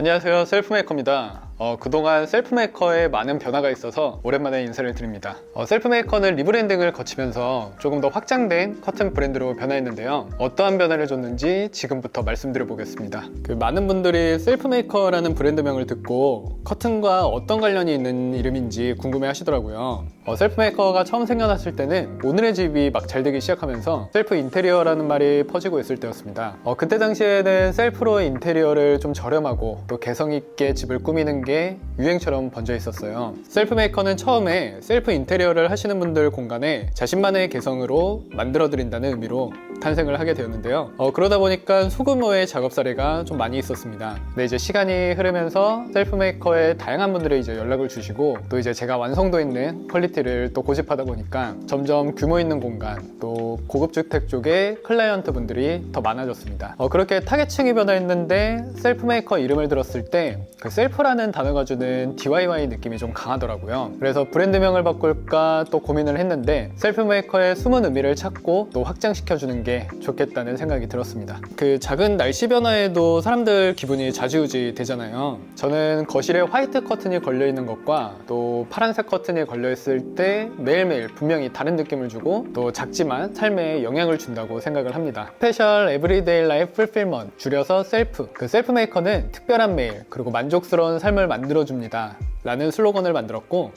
안녕하세요. 셀프메이커입니다 어, 그동안 셀프메이커에 많은 변화가 있어서 오랜만에 인사를 드립니다. 어, 셀프메이커는 리브랜딩을 거치면서 조금 더 확장된 커튼 브랜드로 변화했는데요. 어떠한 변화를 줬는지 지금부터 말씀드려 보겠습니다. 그 많은 분들이 셀프메이커라는 브랜드명을 듣고 커튼과 어떤 관련이 있는 이름인지 궁금해 하시더라고요. 어, 셀프메이커가 처음 생겨났을 때는 오늘의 집이 막 잘 되기 시작하면서 셀프 인테리어라는 말이 퍼지고 있을 때였습니다. 어, 그때 당시에는 셀프로 인테리어를 좀 저렴하고 또 개성 있게 집을 꾸미는 게 유행처럼 번져 있었어요. 셀프 메이커는 처음에 셀프 인테리어를 하시는 분들 공간에 자신만의 개성으로 만들어 드린다는 의미로 탄생을 하게 되었는데요. 어, 그러다 보니까 소규모의 작업 사례가 좀 많이 있었습니다. 근데 이제 시간이 흐르면서 셀프 메이커에 다양한 분들이 이제 연락을 주시고 또 이제 제가 완성도 있는 퀄리티를 또 고집하다 보니까 점점 규모 있는 공간 또 고급 주택 쪽에 클라이언트 분들이 더 많아졌습니다. 어, 그렇게 타겟층이 변화했는데 셀프 메이커 이름을 들었을 때 그 셀프라는 단어가 주는 DIY 느낌이 좀 강하더라고요. 그래서 브랜드명을 바꿀까 또 고민을 했는데 셀프 메이커의 숨은 의미를 찾고 또 확장시켜주는 게 좋겠다는 생각이 들었습니다. 그 작은 날씨 변화에도 사람들 기분이 좌지우지 되잖아요. 저는 거실에 화이트 커튼이 걸려 있는 것과 또 파란색 커튼이 걸려 있을 때 매일매일 분명히 다른 느낌을 주고 또 작지만 삶에 영향을 준다고 생각을 합니다. 스페셜 에브리데이 라이프 풀필먼 줄여서 셀프. 그 셀프 메이커는 특별한 매일 그리고 만족스러운 삶을 만들어 줍니다. 라는 슬로건을 만들었고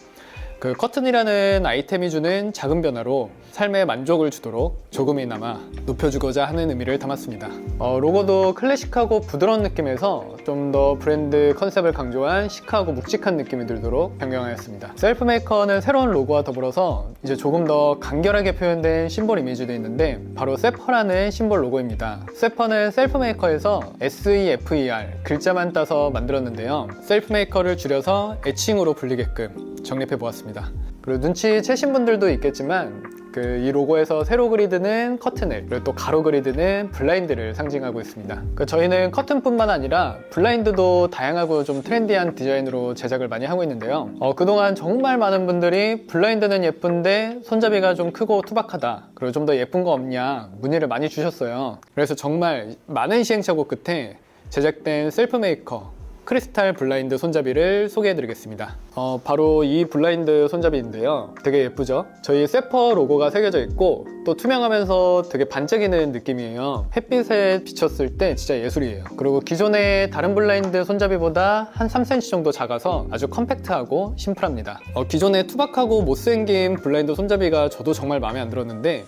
그 커튼이라는 아이템이 주는 작은 변화로 삶에 만족을 주도록 조금이나마 높여주고자 하는 의미를 담았습니다. 어, 로고도 클래식하고 부드러운 느낌에서 좀 더 브랜드 컨셉을 강조한 시크하고 묵직한 느낌이 들도록 변경하였습니다. 셀프 메이커는 새로운 로고와 더불어서 이제 조금 더 간결하게 표현된 심볼 이미지도 있는데 바로 세퍼라는 심볼 로고입니다. 세퍼는 셀프 메이커에서 SEFER 글자만 따서 만들었는데요. 셀프 메이커를 줄여서 애칭으로 불리게끔 정립해 보았습니다. 그리고 눈치채신 분들도 있겠지만 그 이 로고에서 세로 그리드는 커튼을 그리고 또 가로 그리드는 블라인드를 상징하고 있습니다. 그 저희는 커튼뿐만 아니라 블라인드도 다양하고 좀 트렌디한 디자인으로 제작을 많이 하고 있는데요. 어, 그동안 정말 많은 분들이 블라인드는 예쁜데 손잡이가 좀 크고 투박하다. 그리고 좀 더 예쁜 거 없냐 문의를 많이 주셨어요. 그래서 정말 많은 시행착오 끝에 제작된 셀프 메이커 크리스탈 블라인드 손잡이를 소개해 드리겠습니다. 어, 바로 이 블라인드 손잡이인데요. 되게 예쁘죠? 저희 세퍼 로고가 새겨져 있고 또 투명하면서 되게 반짝이는 느낌이에요. 햇빛에 비쳤을 때 진짜 예술이에요. 그리고 기존의 다른 블라인드 손잡이보다 한 3cm 정도 작아서 아주 컴팩트하고 심플합니다. 어, 기존의 투박하고 못생긴 블라인드 손잡이가 저도 정말 마음에 안 들었는데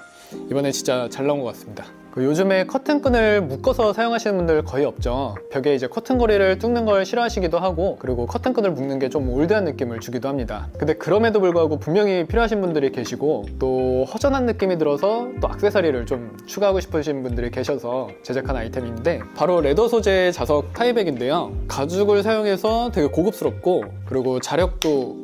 이번에 진짜 잘 나온 것 같습니다. 그 요즘에 커튼끈을 묶어서 사용하시는 분들 거의 없죠. 벽에 이제 커튼거리를 뚫는 걸 싫어하시기도 하고 그리고 커튼끈을 묶는 게 좀 올드한 느낌을 주기도 합니다. 근데 그럼에도 불구하고 분명히 필요하신 분들이 계시고 또 허전한 느낌이 들어서 또 액세서리를 좀 추가하고 싶으신 분들이 계셔서 제작한 아이템인데 바로 레더 소재 자석 타이백인데요. 가죽을 사용해서 되게 고급스럽고 그리고 자력도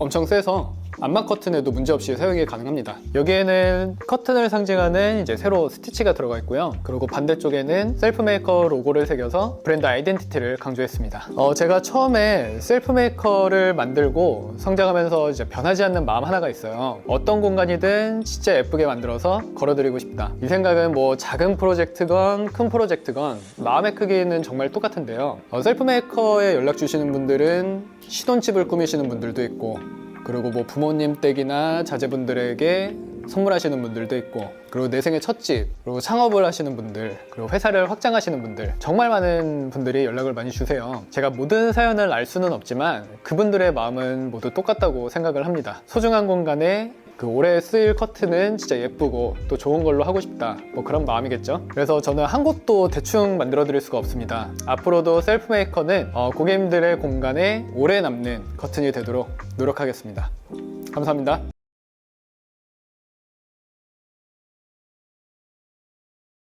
엄청 세서 암막 커튼에도 문제없이 사용이 가능합니다. 여기에는 커튼을 상징하는 이제 세로 스티치가 들어가 있고요. 그리고 반대쪽에는 셀프 메이커 로고를 새겨서 브랜드 아이덴티티를 강조했습니다. 어, 제가 처음에 셀프 메이커를 만들고 성장하면서 이제 변하지 않는 마음 하나가 있어요. 어떤 공간이든 진짜 예쁘게 만들어서 걸어드리고 싶다. 이 생각은 뭐 작은 프로젝트건 큰 프로젝트건 마음의 크기는 정말 똑같은데요. 어, 셀프 메이커에 연락 주시는 분들은 신혼집을 꾸미시는 분들도 있고 그리고 뭐 부모님 댁이나 자제분들에게 선물하시는 분들도 있고 그리고 내 생애 첫집 그리고 창업을 하시는 분들 그리고 회사를 확장하시는 분들 정말 많은 분들이 연락을 많이 주세요. 제가 모든 사연을 알 수는 없지만 그분들의 마음은 모두 똑같다고 생각을 합니다. 소중한 공간에 그 오래 쓰일 커튼은 진짜 예쁘고 또 좋은 걸로 하고 싶다. 뭐 그런 마음이겠죠? 그래서 저는 한 곳도 대충 만들어 드릴 수가 없습니다. 앞으로도 셀프 메이커는 어, 고객님들의 공간에 오래 남는 커튼이 되도록 노력하겠습니다. 감사합니다